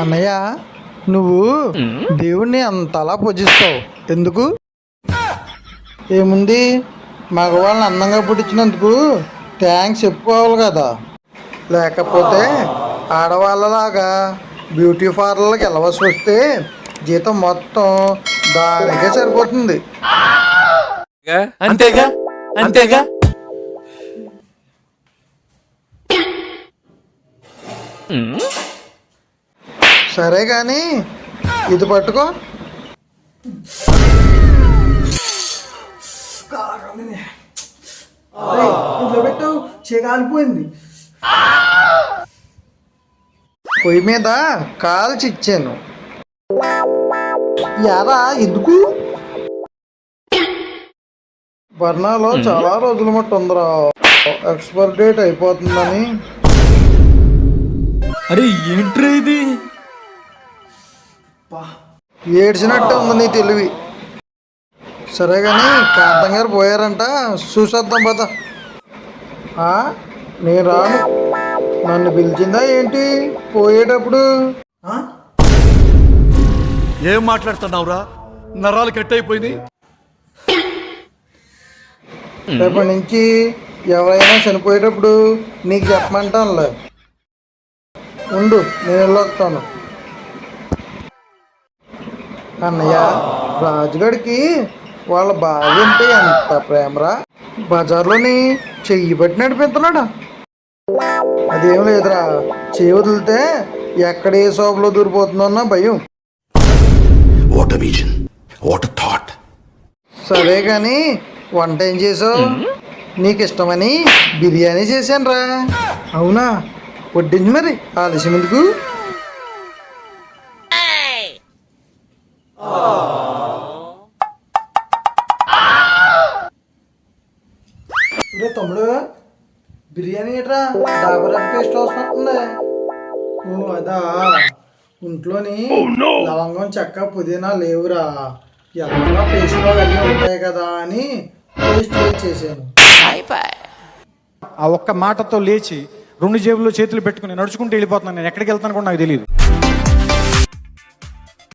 అన్నయ్య నువ్వు దేవుణ్ణి అంతలా పూజిస్తావు. ఎందుకు? ఏముంది? మగవాళ్ళని అందంగా పుట్టించినందుకు థ్యాంక్స్ చెప్పుకోవాలి కదా. లేకపోతే ఆడవాళ్ళలాగా బ్యూటీ పార్లర్కి వెళ్ళవలసి వస్తే జీతం మొత్తం దానికే సరిపోతుంది. అంతేగా? అంతేగా? సరే కానీ ఇది పట్టుకో. ఇంట్లో పెట్టు కాలిపోయింది పొయ్యి మీద కాల్చి ఇచ్చాను యారా ఎందుకు? బర్నాలో చాలా రోజుల మట్టు ఉందిరా. ఎక్స్పైర్ డేట్ అయిపోతుందని. అరే ఏంట్రా ఇది? ఏడ్చినట్టే ఉంది నీ తెలివి. సరే కానీ కాంతం గారు పోయారంట చూసేద్దాం పద. ఆ, నేను రాను. నన్ను పిలిచిందా ఏంటి? పోయేటప్పుడు. ఆ? ఏం మాట్లాడుతున్నావురా? నరాలు కట్ అయిపోయింది రేపటి నుంచి ఎవరైనా చనిపోయేటప్పుడు నీకు చెప్పమంటానులే. ఉండు నేను వెళ్ళొస్తాను. అన్నయ్య రాజుగడికి వాళ్ళ భార్య అంటే ఎంత ప్రేమరా? బజార్లోని చెయ్యి పట్టి నడిపిస్తున్నాడా? అదేం లేదురా చెయ్యి వదిలితే ఎక్కడ ఏ శోభలో దూరిపోతుందో అన్న భయం thought. సరే కానీ వంట ఏం చేసావు? నీకు ఇష్టమని బిర్యానీ చేశాను రా అవునా? వడ్డించి మరి ఆలస్యం ఎందుకు? ఒరే తమ్ముడు బిర్యానీ ఏట్రా డాబర్ పేస్ట్ వస్తుంది ఓ అదా ఇంట్లోని లవంగం చెక్క పుదీనా లేవురా. ఎలాగా పేస్ట్లో అవన్నీ ఉంటాయి కదా అని పేస్ట్ చేశాను. ఆ ఒక్క మాటతో లేచి రెండు జేబుల్లో చేతులు పెట్టుకుని నడుచుకుంటూ వెళ్ళిపోతున్నాను. నేను ఎక్కడికి వెళ్తాను కూడా నాకు తెలియదు